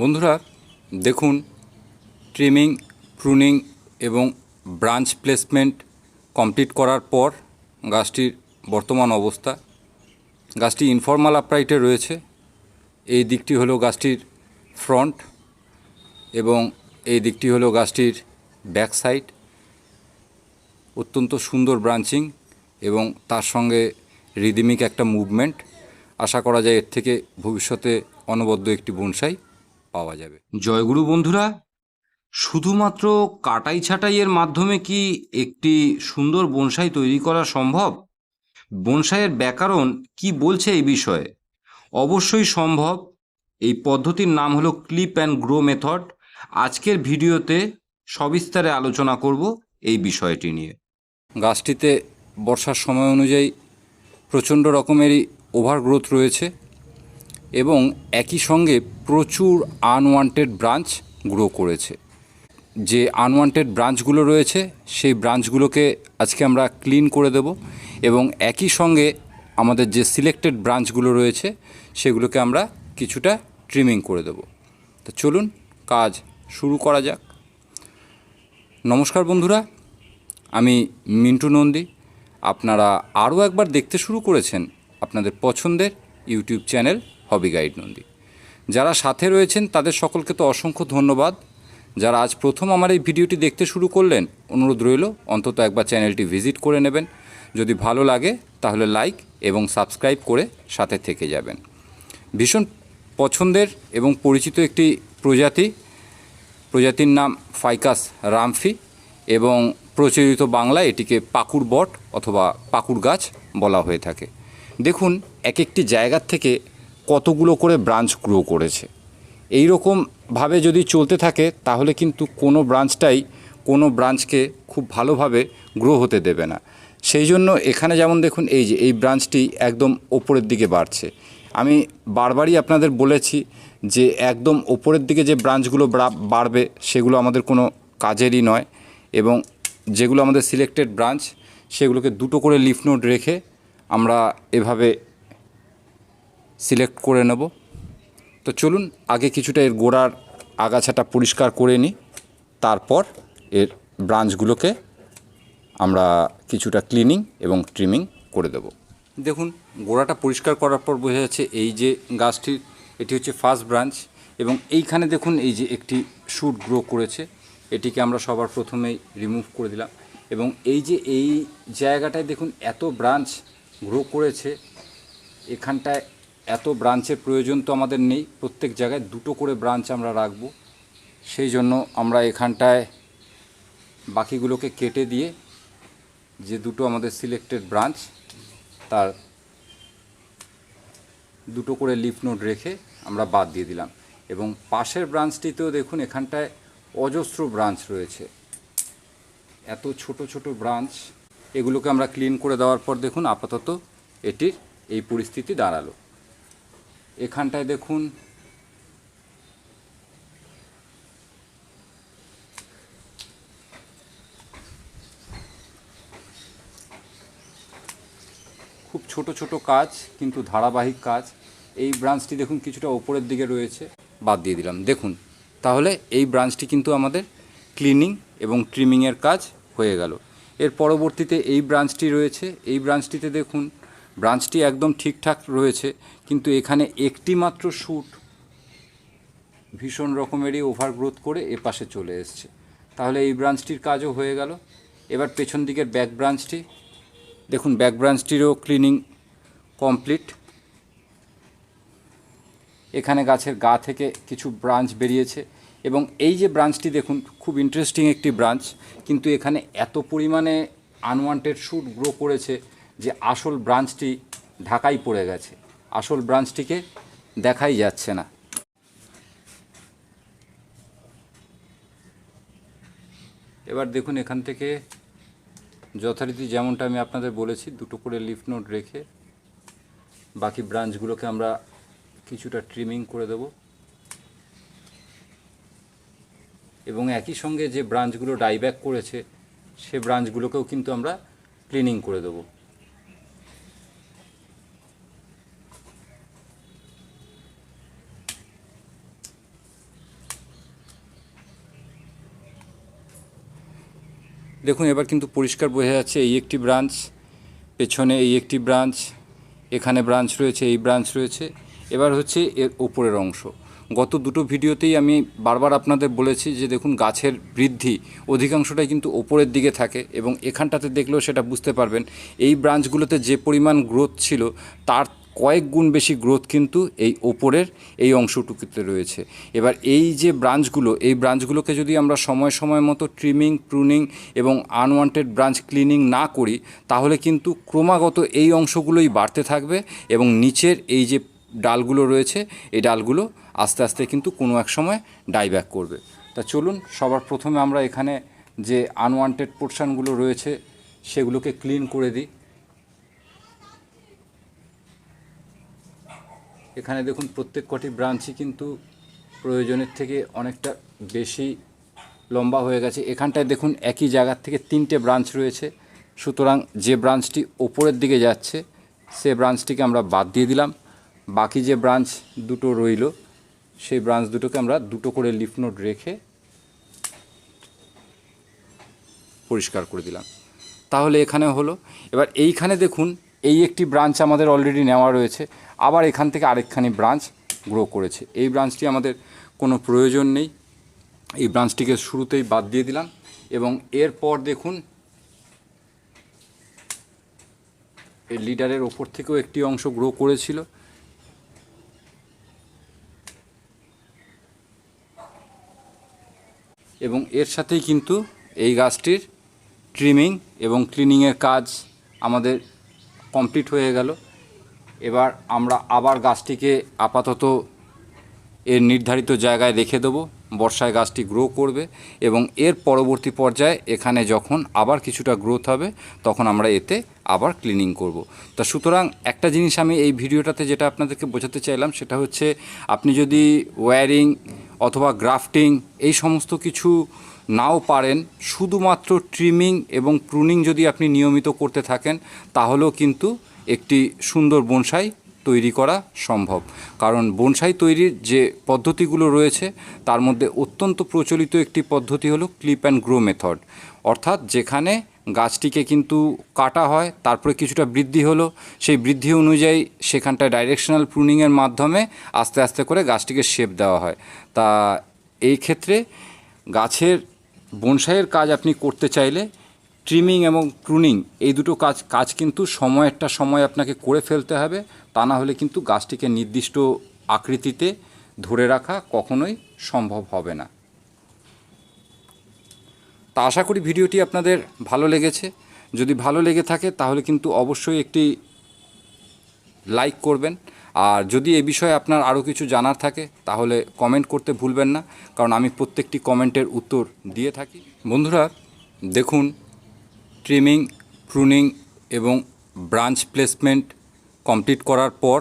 বন্ধুরা, দেখুন trimming pruning এবং ব্রাঞ্চ প্লেসমেন্ট কমপ্লিট করার পর গাছটির বর্তমান অবস্থা। গাছটি ইনফর্মাল আপরাইটে রয়েছে। এই দিকটি হলো গাছটির ফ্রন্ট এবং এই দিকটি হলো গাছটির ব্যাক সাইড অত্যন্ত সুন্দর ব্রাঞ্চিং এবং তার সঙ্গে রিদিমিক একটা মুভমেন্ট আশা করা যায় এর থেকে ভবিষ্যতে অনবদ্য একটি বনসাই পাওয়া যাবে। জয়গুরু বন্ধুরা, শুধুমাত্র কাটাই ছাঁটাইয়ের মাধ্যমে কি একটি সুন্দর বনসাই তৈরি করা সম্ভব? বনসাইয়ের ব্যাকরণ কি বলছে এই বিষয়ে? অবশ্যই সম্ভব। এই পদ্ধতির নাম হলো ক্লিপ অ্যান্ড গ্রো মেথড। আজকের ভিডিওতে সবিস্তারে আলোচনা করব এই বিষয়টি নিয়ে। গাছটিতে বর্ষার সময় অনুযায়ী প্রচণ্ড রকমেরই ওভারগ্রোথ রয়েছে। এবং একই সঙ্গে প্রচুর আনওয়ান্টেড ব্রাঞ্চ গ্রো করেছে। যে আনওয়ান্টেড ব্রাঞ্চগুলো রয়েছে, সেই ব্রাঞ্চগুলোকে আজকে আমরা ক্লিন করে দেব এবং একই সঙ্গে আমাদের যে সিলেক্টেড ব্রাঞ্চগুলো রয়েছে, সেগুলোকে আমরা কিছুটা ট্রিমিং করে দেব। তো চলুন কাজ শুরু করা যাক। নমস্কার বন্ধুরা, আমি মিন্টু নন্দী। আপনারা আরও একবার দেখতে শুরু করেছেন আপনাদের পছন্দের YouTube channel hobby guide Nandi. যারা সাথে রয়েছেন, তাদের সকলকে তো অসংখ্য ধন্যবাদ। যারা আজ প্রথম আমার এই ভিডিওটি দেখতে শুরু করলেন, অনুরোধ রইল, অন্তত একবার চ্যানেলটি ভিজিট করে নেবেন। যদি ভালো লাগে, তাহলে লাইক এবং সাবস্ক্রাইব করে সাথে থেকে যাবেন। ভীষণ পছন্দের এবং পরিচিত একটি প্রজাতি, প্রজাতির নাম ফাইকাস রামফি এবং প্রচলিত বাংলায় এটিকে পাকুড় বট অথবা পাকুড় গাছ বলা হয়ে থাকে। দেখুন এক একটি জায়গার থেকে কতগুলো করে ব্রাঞ্চ গ্রো করেছে। এই রকমভাবে যদি চলতে থাকে, তাহলে কিন্তু কোনো ব্রাঞ্চটাই কোনো ব্রাঞ্চকে খুব ভালোভাবে গ্রো হতে দেবে না। সেই জন্য এখানে যেমন দেখুন, এই যে, এই ব্রাঞ্চটি একদম ওপরের দিকে বাড়ছে। আমি বারবারই আপনাদের বলেছি যে, একদম ওপরের দিকে যে ব্রাঞ্চগুলো বাড়বে, সেগুলো আমাদের কোনো কাজেরই নয় এবং যেগুলো আমাদের সিলেক্টেড ব্রাঞ্চ, সেগুলোকে দুটো করে লিফ নোট রেখে আমরা এভাবে সিলেক্ট করে নেব। তো চলুন, আগে কিছুটা এর গোড়ার আগাছাটা পরিষ্কার করে নিই। তারপর এর ব্রাঞ্চগুলোকে আমরা কিছুটা ক্লিনিং এবং ট্রিমিং করে দেব। দেখুন, গোড়াটা পরিষ্কার করার পর বোঝা যাচ্ছে এই যে গাছটির এটি হচ্ছে ফার্স্ট ব্রাঞ্চ এবং এইখানে দেখুন এই যে একটি শুট গ্রো করেছে। এটিকে আমরা সবার প্রথমেই রিমুভ করে দিলাম এবং এই যে এই জায়গাটায় দেখুন এত ব্রাঞ্চ গ্রো করেছে, এখানটায় এত ব্রাঞ্চের প্রয়োজন তো আমাদের নেই। প্রত্যেক জায়গায় দুটো করে ব্রাঞ্চ আমরা রাখব। সেই জন্য আমরা এখানটায় বাকিগুলোকে কেটে দিয়ে যে দুটো আমাদের সিলেক্টেড ব্রাঞ্চ, তার দুটো করে লিফ নোট রেখে আমরা বাদ দিয়ে দিলাম। এবং পাশের ব্রাঞ্চটিতেও দেখুন এখানটায় অজস্র ব্রাঞ্চ রয়েছে। এত ছোট ছোট ব্রাঞ্চ, এগুলোকে আমরা ক্লিন করে দেওয়ার পর দেখুন আপাতত এটির এই পরিস্থিতি দাঁড়াল। এখানটায় দেখুন। খুব ছোট ছোট কাজ, কিন্তু ধারাবাহিক কাজ। এই ব্রাঞ্চটি দেখুন, কিছুটা ওপরের দিকে রয়েছে। বাদ দিয়ে দিলাম। দেখুন, তাহলে এই ব্রাঞ্চটি কিন্তু আমাদের ক্লিনিং এবং ট্রিমিংয়ের কাজ হয়ে গেল। এর পরবর্তীতে এই ব্রাঞ্চটি রয়েছে। এই ব্রাঞ্চটিতে দেখুন ব্রাঞ্চটি একদম ঠিকঠাক রয়েছে, কিন্তু এখানে একটি মাত্র শ্যুট ভীষণ রকমেরই ওভারগ্রোথ করে এ পাশে চলে এসছে। তাহলে এই ব্রাঞ্চটির কাজও হয়ে গেল। এবার পেছন দিকের ব্যাক ব্রাঞ্চটি, দেখুন ব্যাক ব্রাঞ্চটিরও ক্লিনিং কমপ্লিট এখানে গাছের গা থেকে কিছু ব্রাঞ্চ বেরিয়েছে এবং এই যে ব্রাঞ্চটি দেখুন, খুব ইন্টারেস্টিং একটি ব্রাঞ্চ, কিন্তু এখানে এত পরিমাণে আনওয়ান্টেড শ্যুট গ্রো করেছে। যে আসল ব্রাঞ্চটি ঢাকাই পড়ে গেছে। আসল ব্রাঞ্চটিকে দেখাই যাচ্ছে না। এবার দেখুন এখান থেকে যথারীতি যেমনটা আমি আপনাদের বলেছি, দুটো করে লিফ নোট রেখে বাকি ব্রাঞ্চগুলোকে আমরা কিছুটা ট্রিমিং করে দেব। এবং একই সঙ্গে যে ব্রাঞ্চগুলো ডাইব্যাক করেছে, সে ব্রাঞ্চগুলোকেও কিন্তু আমরা ক্লিনিং করে দেবো। দেখুন, এবার কিন্তু পরিষ্কার বোঝা যাচ্ছে এই একটি ব্রাঞ্চ পেছনে এই একটি ব্রাঞ্চ এখানে ব্রাঞ্চ রয়েছে, এই ব্রাঞ্চ রয়েছে। এবার হচ্ছে এর ওপরের অংশ। গত দুটো ভিডিওতেই আমি বারবার আপনাদের বলেছি যে, দেখুন, গাছের বৃদ্ধি অধিকাংশটাই কিন্তু ওপরের দিকে থাকে এবং এখানটাতে দেখলেও সেটা বুঝতে পারবেন। এই ব্রাঞ্চগুলোতে যে পরিমাণ গ্রোথ ছিল, তার কয়েক গুণ বেশি গ্রোথ কিন্তু এই ওপরের এই অংশটুকুতে রয়েছে। এবার এই যে ব্রাঞ্চগুলো এই ব্রাঞ্চগুলোকে যদি আমরা সময় সময় মতো ট্রিমিং প্রুনিং এবং আনওয়ান্টেড ব্রাঞ্চ ক্লিনিং না করি, তাহলে কিন্তু ক্রমাগত এই অংশগুলোই বাড়তে থাকবে এবং নিচের এই যে ডালগুলো রয়েছে, এই ডালগুলো আস্তে আস্তে কিন্তু কোনো এক সময় ডাইব্যাক করবে। তা চলুন, সবার প্রথমে আমরা এখানে যে আনওয়ান্টেড পোর্শনগুলো রয়েছে, সেগুলোকে ক্লিন করে দিই। এখানে দেখুন প্রত্যেক কটি ব্রাঞ্চই কিন্তু প্রয়োজনের থেকে অনেকটা বেশি লম্বা হয়ে গেছে। এখানটায় দেখুন একই জায়গার থেকে তিনটে ব্রাঞ্চ রয়েছে। সুতরাং যে ব্রাঞ্চটি ওপরের দিকে যাচ্ছে, সে ব্রাঞ্চটিকে আমরা বাদ দিয়ে দিলাম। বাকি যে ব্রাঞ্চ দুটো রইল, সেই ব্রাঞ্চ দুটোকে আমরা দুটো করে লিফ নোট রেখে পরিষ্কার করে দিলাম। তাহলে এখানে হলো। এবার এইখানে দেখুন এই একটি ব্রাঞ্চ আমাদের অলরেডি নেওয়া রয়েছে। আবার এখান থেকে আরেকখানি ব্রাঞ্চ গ্রো করেছে। এই ব্রাঞ্চটি আমাদের কোনো প্রয়োজন নেই। এই ব্রাঞ্চটিকে শুরুতেই বাদ দিয়ে দিলাম এবং এরপর দেখুন, এই লিডারের ওপর থেকেও একটি অংশ গ্রো করেছিল। এবং এর সাথেই কিন্তু এই গাছটির ট্রিমিং এবং ক্লিনিংয়ের কাজ আমাদের কমপ্লিট হয়ে গেল এবার আমরা আবার গাছটিকে আপাতত এর নির্ধারিত জায়গায় রেখে দেবো বর্ষায় গাছটি গ্রো করবে এবং এর পরবর্তী পর্যায়ে এখানে যখন আবার কিছুটা গ্রোথ হবে, তখন আমরা এতে আবার ক্লিনিং করব। তা সুতরাং একটা জিনিস আমি এই ভিডিওটাতে যেটা আপনাদেরকে বোঝাতে চাইলাম, সেটা হচ্ছে আপনি যদি ওয়্যারিং অথবা গ্রাফটিং এই সমস্ত কিছু নাও পারেন, শুধুমাত্র ট্রিমিং এবং প্রুনিং যদি আপনি নিয়মিত করতে থাকেন, তাহলেও কিন্তু একটি সুন্দর বনসাই তৈরি করা সম্ভব। কারণ বনসাই তৈরির যে পদ্ধতিগুলো রয়েছে, তার মধ্যে অত্যন্ত প্রচলিত একটি পদ্ধতি হলো ক্লিপ অ্যান্ড গ্রো মেথড অর্থাৎ যেখানে গাছটিকে কিন্তু কাটা হয়, তারপরে কিছুটা বৃদ্ধি হলো, সেই বৃদ্ধি অনুযায়ী সেখানটায় ডাইরেকশনাল প্রুনিংয়ের মাধ্যমে আস্তে আস্তে করে গাছটিকে শেপ দেওয়া হয়। তা এই ক্ষেত্রে গাছের বনসাইয়ের কাজ আপনি করতে চাইলে ট্রিমিং এবং প্রুনিং এই দুটো কাজ কাজ কিন্তু সময়েরটা সময় আপনাকে করে ফেলতে হবে। তা না হলে কিন্তু গাছটিকে নির্দিষ্ট আকৃতিতে ধরে রাখা কখনোই সম্ভব হবে না। তা আশা করি ভিডিওটি আপনাদের ভালো লেগেছে। যদি ভালো লেগে থাকে তাহলে কিন্তু অবশ্যই একটি লাইক করবেন। আর যদি এ বিষয়ে আপনার আরও কিছু জানার থাকে, তাহলে কমেন্ট করতে ভুলবেন না, কারণ আমি প্রত্যেকটি কমেন্টের উত্তর দিয়ে থাকি। বন্ধুরা, দেখুন ট্রিমিং প্রুনিং এবং ব্রাঞ্চ প্লেসমেন্ট কমপ্লিট করার পর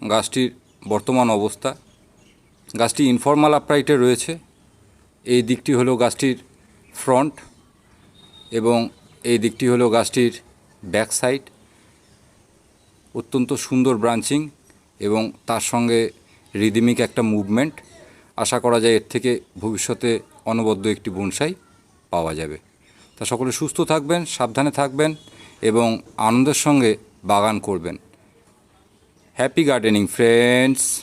গাছটির বর্তমান অবস্থা। গাছটি ইনফর্মাল আপরাইটে রয়েছে। এই দিকটি হলো গাছটির ফ্রন্ট এবং এই দিকটি হলো গাছটির ব্যাক সাইড অত্যন্ত সুন্দর ব্রাঞ্চিং এবং তার সঙ্গে রিদিমিক একটা মুভমেন্ট আশা করা যায় এর থেকে ভবিষ্যতে অনবদ্য একটি বনসাই পাওয়া যাবে। তা সকলে সুস্থ থাকবেন, সাবধানে থাকবেন এবং আনন্দের সঙ্গে বাগান করবেন। Happy gardening friends